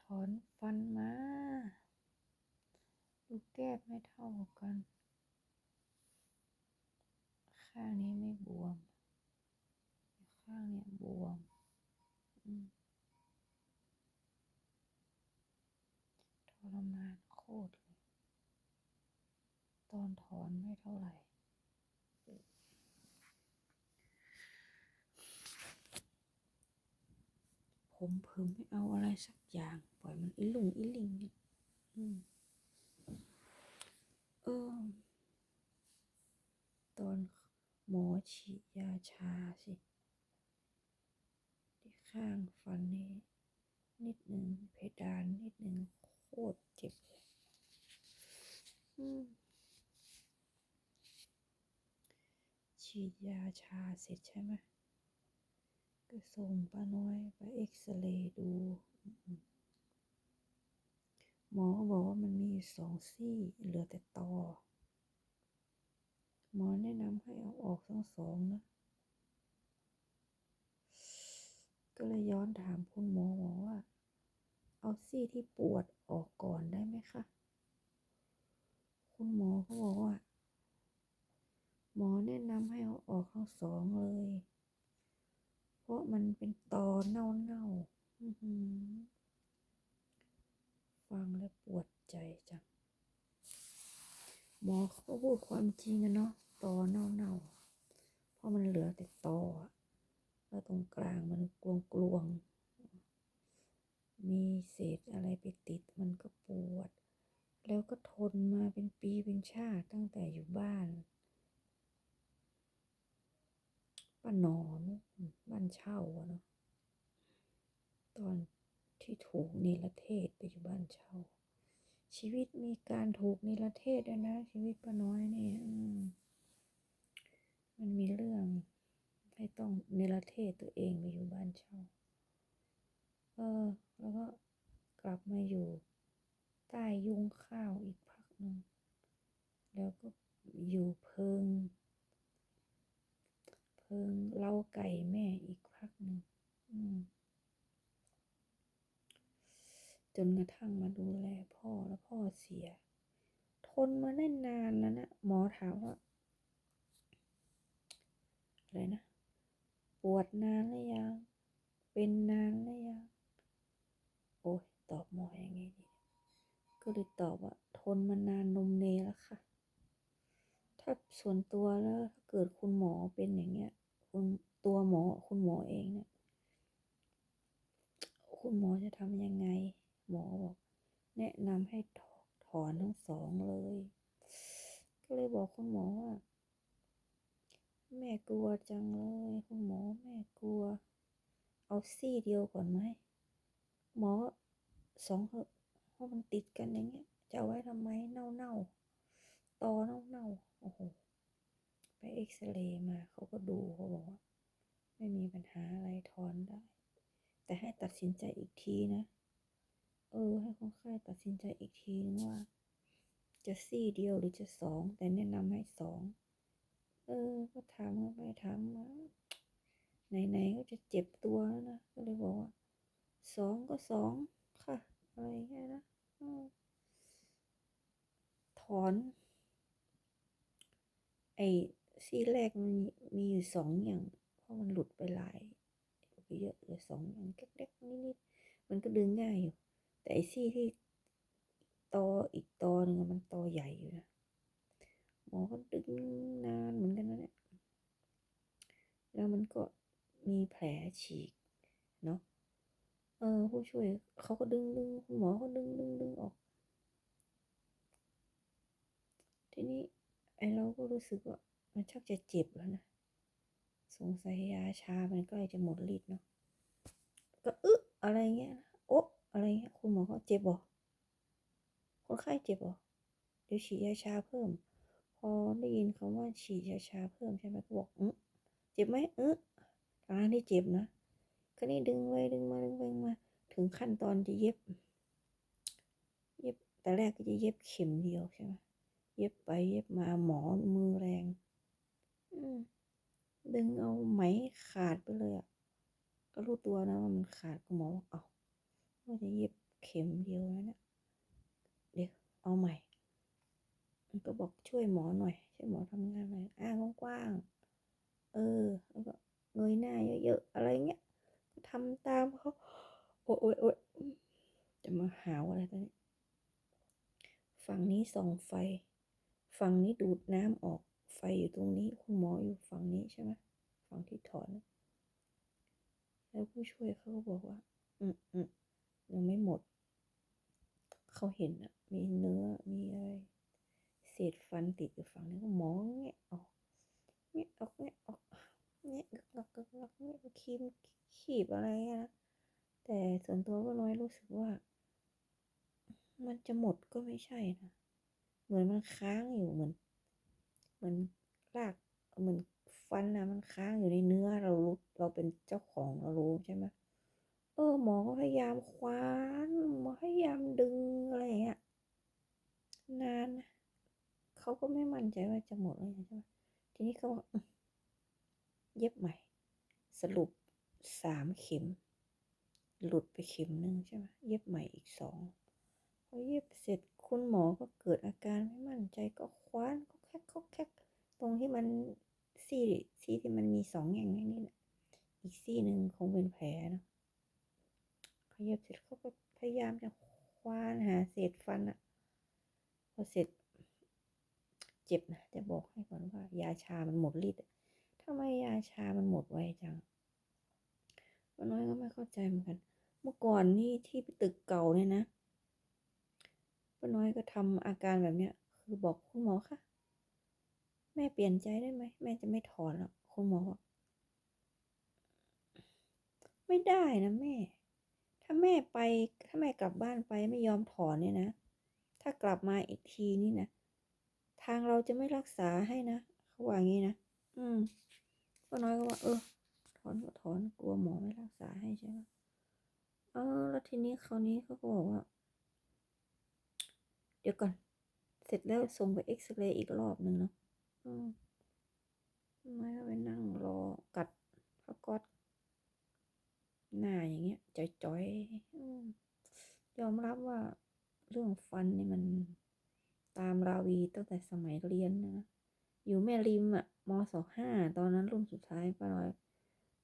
ถอนฟันมา ดูแก้มไม่เท่ากัน ข้างนี้ไม่บวม ข้างเนี้ยบวมทรมานโคตรเลย ตอนถอนไม่เท่าไหร่ ผมเพิ่มไม่เอาอะไรสักอย่าง ปล่อยมันอิหลุงอิหลิงอืมเออตอนหมอฉีดยาชาสิที่ข้างฟันนี่นิดหนึ่งเพดานนิดหนึ่งโคตรเจ็บเลยฉีดยาชาเสร็จใช่ไหม ก็ส่งป้าน้อยไปเอ็กซเรย์ดู หมอบอกว่ามันมีสองซี่เหลือแต่ตอ หมอแนะนำให้เอาออกทั้งสองนะ ก็เลยย้อนถามคุณหมอหมอว่า เอาซี่ที่ปวดออกก่อนได้ไหมคะ คุณหมอเขาบอกว่า หมอแนะนำให้เอาออกทั้งสองเลย เพราะมันเป็นตอเน่าๆอื้อหือฟังแล้วปวดใจจัง หมอเขาก็พูดความจริงอะเนาะ ตอเน่าๆ เพราะมันเหลือแต่ตออแล้วตรงกลางมันกลวงๆ มีเศษอะไรไปติดมันก็ปวด แล้วก็ทนมาเป็นปีเป็นชาติตั้งแต่อยู่บ้าน ป้านอนบ้านเช่าเนาะตอนที่ถูกเนรเทศไปอยู่บ้านเช่า ชีวิตมีการถูกเนรเทศด้วยนะ ชีวิตป้าน้อยเนี่ยมมันมีเรื่องให้ต้องเนรเทศตัวเองไปอยู่บ้านเช่า เออ แล้วก็กลับมาอยู่ ใต้ยุงข้าวอีกพักหนึ่งแล้วก็อยู่เพิง พิงเล้าไก่แม่อีกพักหนึ่งจนกระทั่งมาดูแลพ่อแล้วพ่อเสีย ทนมาได้นานแล้วนะหมอถามว่าอะไรนะ ปวดนานหรือยัง เป็นนานหรือยัง โอ้ยตอบหมอยังไงดีก็เลยตอบว่าทนมานานนมเนแล้วค่ะ ถ้าส่วนตัวแล้วถ้าเกิดคุณหมอเป็นอย่างเงี้ย คุณตัวหมอคุณหมอเองเนี่ยคุณหมอจะทำยังไง หมอบอก แนะนำให้ถอถอนทั้งสองเลย ก็เลยบอกคุณหมอว่า แม่กลัวจังเลย คุณหมอแม่กลัว เอาซี่เดียวก่อนไหมหมอสองเหอะเพราะมันติดกันอย่างเงี้ยจะเอาไว้ทำไมเน่าเน่าตอเน่าเน่าโอ้โห ไปเอ็กซเรย์มาเขาก็ดูเขาบอกว่า ไม่มีปัญหาอะไรถอนได้ แต่ให้ตัดสินใจอีกทีนะ เออ ให้คนไข้ตัดสินใจอีกทีนึงว่า จะซี่เดียวหรือจะสอง แต่แนะนำให้สอง เออ ก็ถามเขาไปถามมาไหนๆก็จะเจ็บตัวแล้วนะ ก็เลยบอกว่าสองก็สองค่ะ อะไรอย่างเงี้ยนะถอน ไอ ซี่แรกมันมีอยู่สองอย่าง เพราะมันหลุดไปหลายเยอะเลยสองอย่างเล็กๆนิดๆมันก็ดึงง่ายอยู่ แต่ไอซี่ที่ตออีกตอหนึ่งมันตอใหญ่อยู่นะหมอก็ดึงนานเหมือนกันนะเนี่ยแล้วมันก็มีแผลฉีกเนาะเออผู้ช่วยเขาก็ดึงดึงคุณหมอก็ดึงดึงดึงออก ทีนี้ไอเราก็รู้สึกว่า มันชักจะเจ็บแล้วนะ สงสัยยาชา มันกล้จะหมดฤทธิ์เนาะ ก็อึะอะไรเงี้ย โอ๊ะอะไรเงี้ย คุณหมอเขาเจ็บบ่คนไข้เจ็บบ่เดี๋ยวฉีดยาชาเพิ่ม พอได้ยินคำว่าฉีดยาชาเพิ่มใช่ไหมก็บอกอืเจ็บไหมเออทางที่เจ็บนะก็นี่ดึงไว้ดึงมาดึงไปดึงมา ถึงขั้นตอนจะเย็บ เย็บแต่แรกก็จะเย็บเข็มเดียวใช่ไหมเย็บไปเย็บมาหมอมือแรง ดึงเอาไหมขาดไปเลยอะ ก็รู้ตัวนะว่ามันขาดก็หมอบอกเอาว่าจะเย็บเข็มเดียวแล้วนะเดี๋ยวเอาใหม่ มันก็บอกช่วยหมอหน่อย ช่วยหมอทำงานหน่อยอ้างกว้างๆเออ แล้วก็เงยหน้าเยอะๆอะไรเงี้ยก็ทำตามเขาโอ๊ยโอ๊ยโอ๊ยจะมาหาวอะไรตอนนี้ฝั่งนี้ส่องไฟ ฝั่งนี้ดูดน้ำออก ฟอยู่ตรงนี้ คุณหมออยู่ฝั่งนี้ใช่ไหมฝั่งที่ถอน แล้วผู้ช่วยเขาก็บอกว่า อืมอืมยังไม่หมด เขาเห็นอะมีเนื้อ มีอะไร เศษฟันติดอยู่ฝั่งนี้ก็หมอแงะออกแงะออกแงะออกแงะกึกงักกึกงักแงะครีมขีบอะไรนะแต่ส่วนตัวก็น้อยรู้สึกว่า มันจะหมดก็ไม่ใช่นะ เหมือนมันค้างอยู่เหมือน เหมือนรากเหมือนฟันนะมันค้างอยู่ในเนื้อเรารู้เราเป็นเจ้าของเรารู้ใช่ไหมเออหมอก็พยายามคว้านหมอพยายามดึงอะไรอย่างเงี้ยนานนะเขาก็ไม่มั่นใจว่าจะหมดเลยใช่ไหมทีนี้เขาบอกเย็บใหม่ สรุปสามเข็ม หลุดไปเข็มหนึ่งใช่ไหมเย็บใหม่อีกสองพอเย็บเสร็จคุณหมอก็เกิดอาการไม่มั่นใจก็คว้านก็ คกก็แคกตรงที่มันซี่ซี่ที่มันมีสองแง่งนี่แหละอีกซี่หนึ่งคงเป็นแผลนะเขาเย็บเสร็จเขาก็พยายามจะคว้านหาเศษฟันอะพอเสร็จ เจ็บนะจะบอกให้ก่อนว่า ยาชามันหมดฤทธิ์ทำไมยาชามันหมดไวจังป้าน้อยก็ไม่เข้าใจเหมือนกัน เมื่อก่อนนี่ที่ตึกเก่าเนี่ยนะป้าน้อยก็ทำอาการแบบเนี้ย คือบอกคุณหมอค่ะ แม่เปลี่ยนใจได้ไหม แม่จะไม่ถอนแล้วคุณหมอบอกไม่ได้นะแม่ ถ้าแม่ไป ถ้าแม่กลับบ้านไปไม่ยอมถอนเนี่ยนะ ถ้ากลับมาอีกทีนี่นะ ทางเราจะไม่รักษาให้นะเขาว่างี้นะ อืมป้าน้อยก็ว่า เออ ถอนก็ถอน กลัวหมอไม่รักษาให้ใช่ไหมเออ แล้วทีนี้คราวนี้เขาก็บอกว่า เดี๋ยวก่อน เสร็จแล้วส่งไปเอ็กซเรย์อีกรอบหนึ่งเนาะ ไม่ก็ไปนั่งรอกัดพระก๊อตหน้าอย่างเงี้ยจ่อยๆยอมรับว่าเรื่องฟันนี่มันตามราวีตั้งแต่สมัยเรียนนะ อยู่แม่ริมอะมสองห้าตอนนั้นรุ่นสุดท้ายป้าน้อย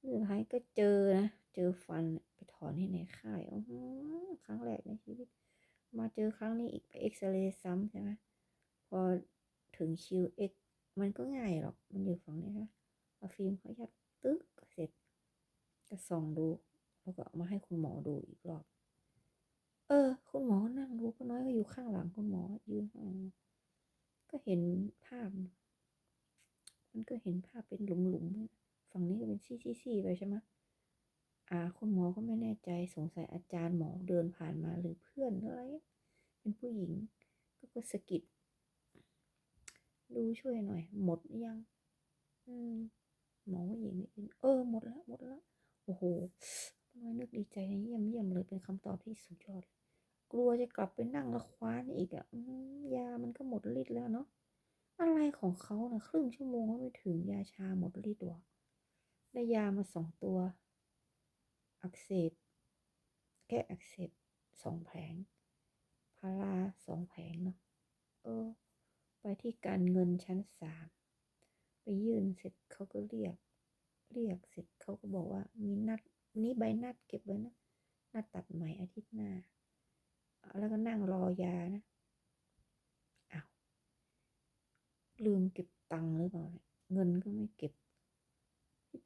รุ่นสุดท้ายก็เจอนะ เจอฟันไปถอนที่ในค่ายอื้อหือครั้งแรกในชีวิต มาเจอครั้งนี้อีกไปเอ็กซเรย์ซ้ำใช่ไหมพอถึงคิวเอ็ก มันก็ง่ายหรอก มันอยู่ฝั่งนี้นะเอาฟิล์มเขายัดตึ๊กเสร็จก็ส่องดู แล้วก็เอามาให้คุณหมอดูอีกรอบ เออ คุณหมอนั่งดูป้าน้อยก็อยู่ข้างหลังคุณหมอยืนข้างหลังก็เห็นภาพ มันก็เห็นภาพเป็นหลุมๆ ฝั่งนี้ก็เป็นซี่ๆไปใช่ไหมอ่า คุณหมอก็ไม่แน่ใจสงสัยอาจารย์หมอเดินผ่านมาหรือเพื่อนหรืออะไร เป็นผู้หญิง ก็ก็สะกิด ดูช่วยหน่อย หมดหรือยัง อืมหมอผู้หญิงนี่เออ หมดแล้วหมดแล้วโอ้โหป้าน้อยนึกดีใจเยี่ยมเยี่ยมเลยเป็นคำตอบที่สุดยอดเลยกลัวจะกลับไปนั่งแล้วคว้านอีกอะอืมยามันก็หมดฤทธิ์แล้วเนาะอะไรของเขานะครึ่งชั่วโมงก็ไม่ถึงยาชาหมดฤทธิ์หรอได้ยามาสองตัว อักเสบแก้อักเสบสองแผงพาราสองแผงเนาะเออ ไปที่การเงินชั้นสามไปยื่นเสร็จเขาก็เรียก เรียกเสร็จเขาก็บอกว่ามีนัดนี้ใบนัดเก็บไว้นะนัดตัดใหม่อาทิตย์หน้า แล้วก็นั่งรอยานะอ้าวลืมเก็บตังค์หรือเปล่าเนี่ยเงินก็ไม่เก็บ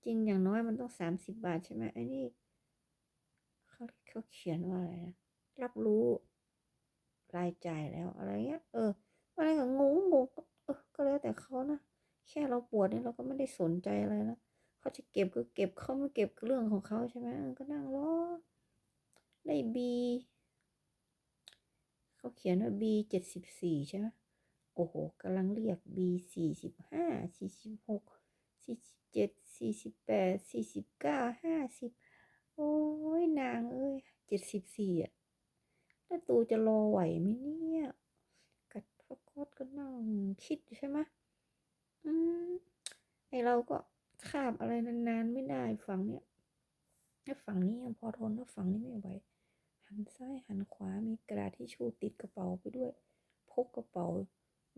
จริงอย่างน้อยมันต้องสามสิบบาทใช่ไหมไอ้นี่เขาเขาเขียนว่าอะไรนะรับรู้รายจ่ายแล้วอะไรเงี้ย เออ อะไรก็งงงงก็เออก็แล้วแต่เขานะแค่เราปวดเนี่ยเราก็ไม่ได้สนใจอะไรนะเขาจะเก็บก็เก็บเขาไม่เก็บก็เรื่องของเขาใช่ไหมก็นั่งรอได้บีเขาเขียนว่า B เจ็ดสิบสี่ใช่ไหมโอ้โหกำลังเรียก B สี่สิบห้าสี่สิบหกสี่สิบเจ็ดสี่สิบแปดสี่สิบเก้าห้าสิบโอ้ยนางเอ้ยเจ็ดสิบสี่อะแล้วตูจะรอไหวไหมเนี่ย ดพรก็นั่งคิดใช่ไหมอืมไอเราก็คาบอะไรนานๆไม่ได้ฝั่งเนี้ยถ้าฝั่งนี้ยังพอทนถ้าฝั่งนี้ไม่ไหว หันซ้ายหันขวา มีกระดาษทิชชู่ติดกระเป๋าไปด้วย พกกระเป๋า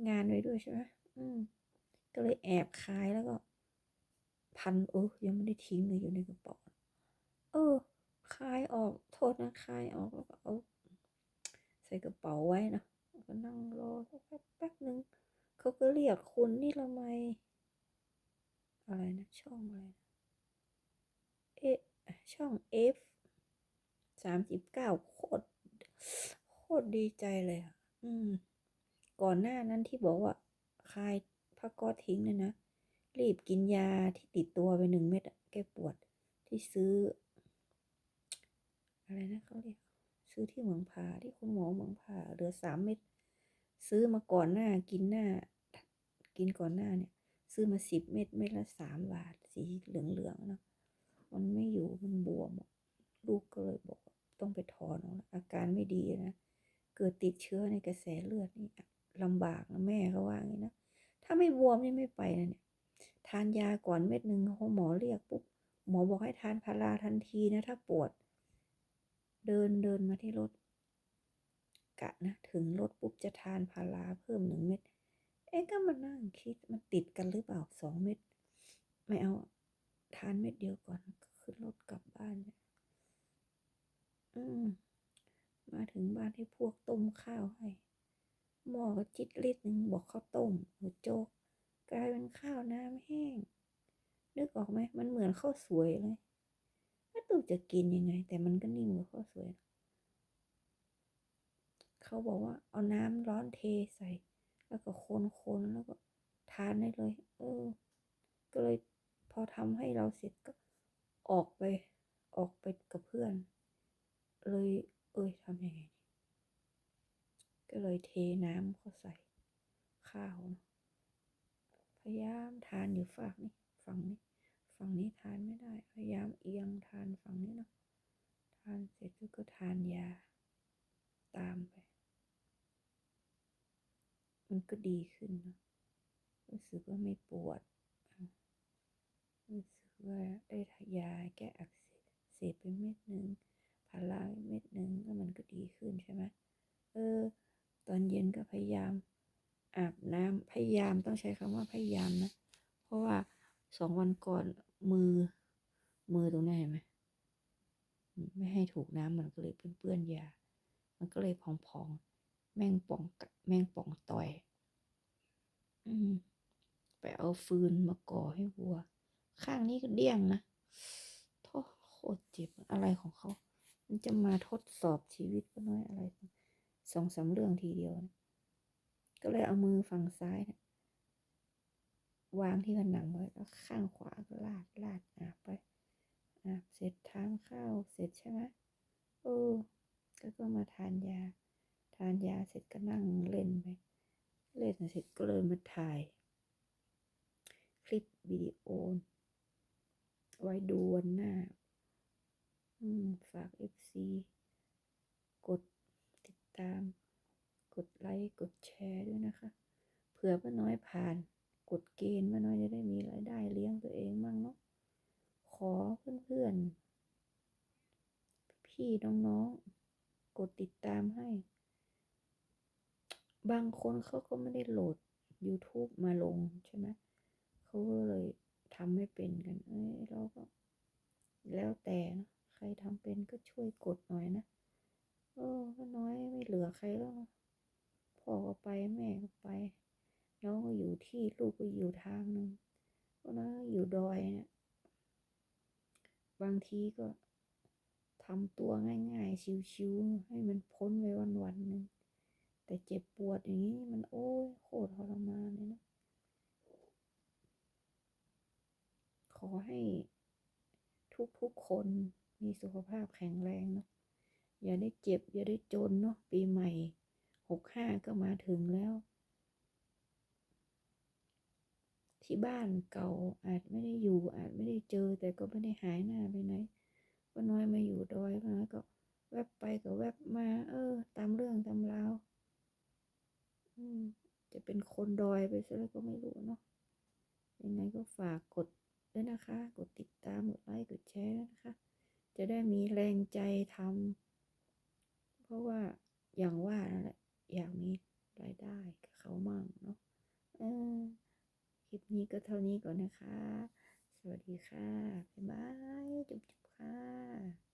งานไว้ด้วยใช่ไหมอืม ก็เลยแอบคายแล้วก็ พันเออยังไม่ได้ทิ้งเลยอยู่ในกระเป๋า เออคายออก โทษนะคายออกแล้วก็เอาใส่กระเป๋าไว้นะ ก็นั่งรอสักแป๊บแป๊บนึงเขาก็เรียกคุณนี่ละไม อะไรนะช่องอะไรนะเอช่อง F สามสิบเก้าโคตรโคตรดีใจเลยอะ อืม ก่อนหน้านั้นที่บอกว่าคายผ้าก๊อซทิ้งเนี่ยนะ รีบกินยาที่ติดตัวไปหนึ่งเม็ดแก้ปวดที่ซื้อ อะไรนะเขาเรียกซื้อที่เมืองผ่าที่คุณหมอเมืองผ่าเหลือสามเม็ด ซื้อมาก่อนหน้ากินหน้า กินก่อนหน้าเนี่ย ซื้อมาสิบเม็ดเม็ดละสามบาท สีเหลืองๆเนาะมันไม่อยู่มันบวมลูกก็เลยบอกต้องไปถอนออกอาการไม่ดีนะเกิดติดเชื้อในกระแสเลือดนี่ลำบากนะแม่เขาว่าอย่างนี้นะถ้าไม่บวมนี่ไม่ไปนะเนี่ย ทานยาก่อนเม็ดหนึ่งเขาหมอเรียกปุ๊บหมอบอกให้ทานพาราทันทีนะถ้าปวด เดินเดินมาที่รถ กะนะถึงรถปุ๊บจะทานพาราเพิ่มหนึ่งเม็ดเอ๊ะก็มานั่งคิดมันติดกันหรือเปล่าสองเม็ดไม่เอาทานเม็ดเดียวก่อนขึ้นรถกลับบ้านอืมมาถึงบ้านให้พวกต้มข้าวให้หม้อก็จิตลิตรหนึ่งบอกข้าวต้มหรือโจ๊กกลายเป็นข้าวน้ำแห้ง นึกออกไหมมันเหมือนข้าวสวยเลยไม่ตู้จะกินยังไง แต่มันก็นิ่มกว่าข้าวสวย เขาบอกว่าเอาน้ำร้อนเทใส่ แล้วก็คนๆแล้วก็ทานได้เลย เออ ก็เลยพอทำให้เราเสร็จก็ออกไป ออกไปกับเพื่อน เลย เอ้ยทำยังไงดีก็เลยเทน้ำเข้าใส่ข้าวเนอะพยายามทานอยู่ฝั่งนี้ฝั่งนี้ ฝั่งนี้ทานไม่ได้ พยายามเอียงทานฝั่งนี้เนาะ ทานเสร็จแล้วก็ทานยา ตามไป มันก็ดีขึ้นเนอะรู้สึก ว่าไม่ปวดอะรู้สึกว่าได้ทายาแก้อักเสบเสพไปเม็ดหนึ่งพาราเม็ดหนึ่งก็มันก็ดีขึ้นใช่ไหมเออ ตอนเย็นก็พยายาม อาบน้ำพยายามต้องใช้คำว่าพยายามนะ เพราะว่าสองวันก่อนมือ มือตรงนี้เห็นไหมไม่ให้ถูกน้ำมันก็เลยเปื้อนๆยา มันก็เลยพองๆ แม่งป่องกัดแม่งป่องต่อย อืม ไปเอาฟืนมาก่อให้วัว ข้างนี้ก็เดี้ยงนะโทษโคตรเจ็บอะไรของเขา มันจะมาทดสอบชีวิตก็น้อยอะไรสองสามเรื่องทีเดียวนะก็เลยเอามือฝั่งซ้ายนะวางที่ผนังไว้แล้วข้างขวาก็ลาดลาดอาบไปอาบเสร็จทานข้าวเสร็จใช่ไหมเออก็ก็มาทานยา ทานยาเสร็จก็นั่งเล่นไป เล่นเสร็จก็เลยมาถ่าย ลิปวิดีโอ ไว้ดูวันหน้าอืมฝาก FC กดติดตาม กดไลค์ กดแชร์ด้วยนะคะ เผื่อป้าน้อยผ่าน กดเกณฑ์ป้าน้อยจะได้มีรายได้เลี้ยงตัวเองมั่งเนาะ ขอเพื่อนๆ พี่น้องๆ กดติดตามให้ บางคนเขาก็ไม่ได้โหลด YouTube มาลงใช่ไหม เขาก็เลยทำไม่เป็นกัน เอ้ยเราก็ แล้วแต่นะใครทำเป็นก็ช่วยกดหน่อยนะเออก็น้อยไม่เหลือใครแล้วพ่อก็ไปแม่ก็ไป น้องก็อยู่ที่ลูกก็อยู่ทางหนึ่งก็น้อนอยู่ดอยเนี่ยบางทีก็ทำตัวง่าย ๆ ชิวๆให้มันพ้นไปวันๆหนึ่งแต่เจ็บปวดอย่างนี้มันโอ้ยโคตรทรมานเลยนะ อให้ทุกๆคนมีสุขภาพแข็งแรงเนาะอย่าได้เจ็บ อย่าได้จนเนาะปีใหม่หกห้าก็มาถึงแล้ว ที่บ้านเก่าอาจไม่ได้อยู่อาจไม่ได้เจอ แต่ก็ไม่ได้หายหน้าไปไหนก็น้อยมาอยู่ดอยก็น้อยก็แวบไปก็แวบมา เออ ตามเรื่องตามราวจะเป็นคนดอยไปซะแล้วก็ไม่รู้เนาะยังไงก็ฝากกด ด้วยนะคะ กดติดตาม กดไลค์ กดแชร์นะคะ จะได้มีแรงใจทำ เพราะว่าอย่างว่านั่นแหละ อยากมีรายได้กับเขามั่งเนาะเออคลิปนี้ก็เท่านี้ก่อนนะคะ สวัสดีค่ะ บ๊ายบาย จุ๊บๆค่ะ